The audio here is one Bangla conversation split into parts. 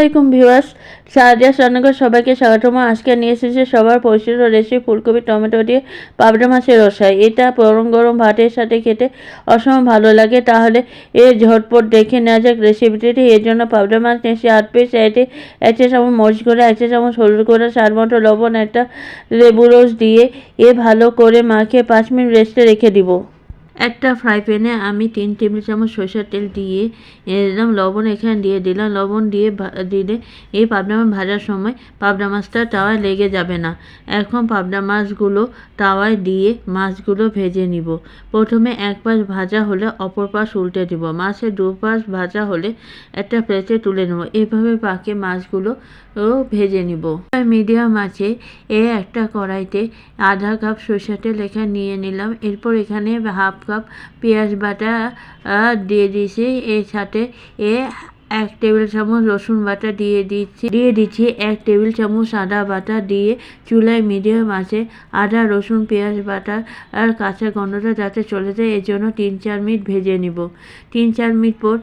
আলাইকুম ভিউয়ার্স। সারাদিয়া রান্নাঘর সবাইকে স্বাগতম। আজকে নিয়ে এসেছে সবার পরিচিত রেসিপি ফুলকপি, টমেটো দিয়ে পাবদা মাছের রসাই। এটা গরম গরম ভাতের সাথে খেতে অসম ভালো লাগে। তাহলে এ ঝটপট দেখে নেওয়া যাক রেসিপিটি এর জন্য পাবদা মাছ নিয়েছি আট পিস এতে এক চামচ মরিচ করে এক চামচ হলুদ করে স্বাদ মতো লবণ, একটা লেবু রস দিয়ে এ ভালো করে মাখিয়ে পাঁচ মিনিট রেস্টে রেখে দিব। একটা ফ্রাই প্যানে আমি তিন টেবিল চামচ সরষের তেল দিয়ে দিলাম লবণ এখানে দিয়ে দিলাম। লবণ দিয়ে দিলে এই পাবদা মাছ ভাজার সময় পাবদা মাছটা তাওয়ায় লেগে যাবে না। এখন পাবদা মাছগুলো তাওয়ায় দিয়ে মাছগুলো ভেজে নিব। প্রথমে এক পাশ ভাজা হলে অপর পাশ উল্টে দিব। মাছের দু পাশ ভাজা হলে একটা প্লেটে তুলে নেব। এভাবে পাকে মাছগুলো ভেজে নিব। মিডিয়াম আছে, এ একটা কড়াইতে আধা কাপ সরষের তেল এখানে নিয়ে নিলাম। এরপর এখানে হাফ কাপ পেঁয়াজ বাটা দিয়ে দিয়েছি। এর সাথে এ এক টেবিল চামচ রসুন বাটা দিয়ে দিচ্ছি। দিয়ে দিচ্ছি এক টেবিল চামচ আদা বাটা দিয়ে চুলায় মিডিয়াম আছে। আদা, রসুন, পেঁয়াজ বাটা আর কাঁচা গন্ধটা যাতে চলে যায়, এর জন্য তিন চার মিনিট ভেজে নিব। তিন চার মিনিট পর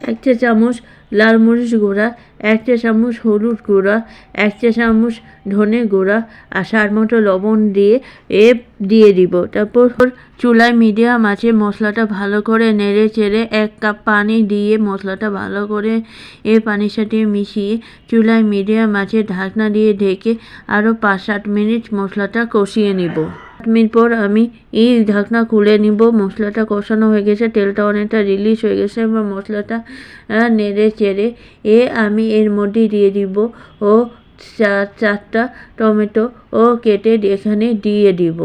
এক চা চামচ লাল মরিচ গুঁড়া এক চা চামচ হলুদ গুঁড়া এক চা চামচ ধনে গুঁড়া আর স্বাদ মতো লবণ দিয়ে এ দিয়ে দিব। তারপর চুলায় মিডিয়াম আছে মশলাটা ভালো করে নেড়ে চেড়ে এক কাপ পানি দিয়ে মশলাটা ভালো করে এ পানির সাথে মিশিয়ে চুলায় মিডিয়াম আছে ঢাকনা দিয়ে ঢেকে আরও পাঁচ সাত মিনিট মশলাটা কষিয়ে নিব। মিনিট পর আমি এই ঢাকনা খুলে নিব। মশলাটা কষানো হয়ে গেছে, তেলটা অনেকটা রিলিজ হয়ে গেছে এবং মশলাটা নেড়ে চেড়ে এ আমি এর মধ্যে দিয়ে দিব ও চার চারটা টমেটো ও কেটে এখানে দিয়ে দিব।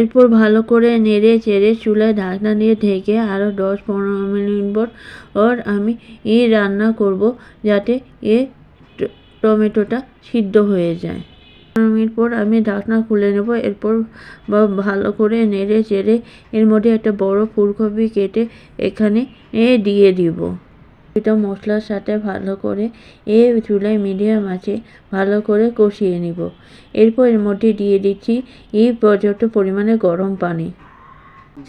এরপর ভালো করে নেড়ে চেড়ে চুলায় ঢাকনা দিয়ে ঢেকে আরও দশ পনেরো মিনিট পর ওর আমি এই রান্না করব যাতে এ টমেটোটা সিদ্ধ হয়ে যায়। পনেরো মিনিট পর আমি ঢাকনা খুলে নেব। এরপর বা- ভালো করে নেড়ে চেড়ে এর মধ্যে একটা বড় ফুলকপি কেটে এখানে এ দিয়ে দিব। এটা মশলার সাথে ভালো করে এ চুলায় মিডিয়াম আছে ভালো করে কষিয়ে নিব। এরপর এর মধ্যে দিয়ে দিচ্ছি এই পর্যাপ্ত পরিমাণে গরম পানি।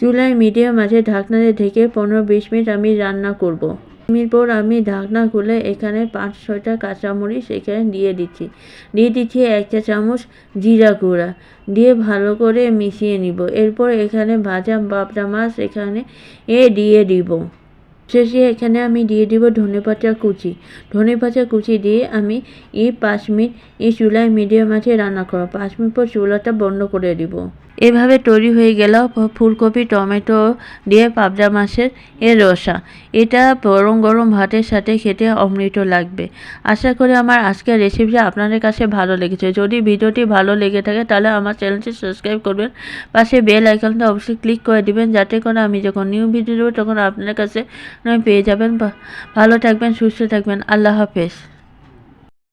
চুলায় মিডিয়াম আছে ঢাকনাতে ঢেকে পনেরো বিশ মিনিট আমি রান্না করব। মিনিট পর আমি ঢাকনা খুলে এখানে পাঁচ ছয়টা কাঁচামরিচ এখানে দিয়ে দিচ্ছি। দিয়ে দিচ্ছি এক চা চামচ জিরা গুঁড়া। দিয়ে ভালো করে মিশিয়ে নিব। এরপর এখানে ভাজা বাপটা মাছ এখানে এ দিয়ে দিব। শেষে এখানে আমি দিয়ে দিব ধনেপাতা কুচি। ধনেপাতা কুচি দিয়ে আমি এই পাঁচ মিনিট এই চুলায় মিডিয়াম আছে রান্না করো পাঁচ মিনিট পর চুলাটা বন্ধ করে দিব। এভাবে তৈরি হয়ে গেল ফুলকপি, টমেটো দিয়ে পাবদা মাছের এর রসা। এটা গরম গরম ভাতের সাথে খেতে অমৃত লাগবে। আশা করি আমার আজকের রেসিপিটা আপনাদের কাছে ভালো লেগেছে। যদি ভিডিওটি ভালো লেগে থাকে তাহলে আমার চ্যানেলটি সাবস্ক্রাইব করবেন। পাশে বেল আইকনটা অবশ্যই ক্লিক করে দিবেন। যাতে করে আমি যখন নিউ ভিডিও দেবো তখন আপনার কাছে নয় পেয়ে যাবেন। ভালো থাকবেন সুস্থ থাকবেন। আল্লাহ হাফেজ।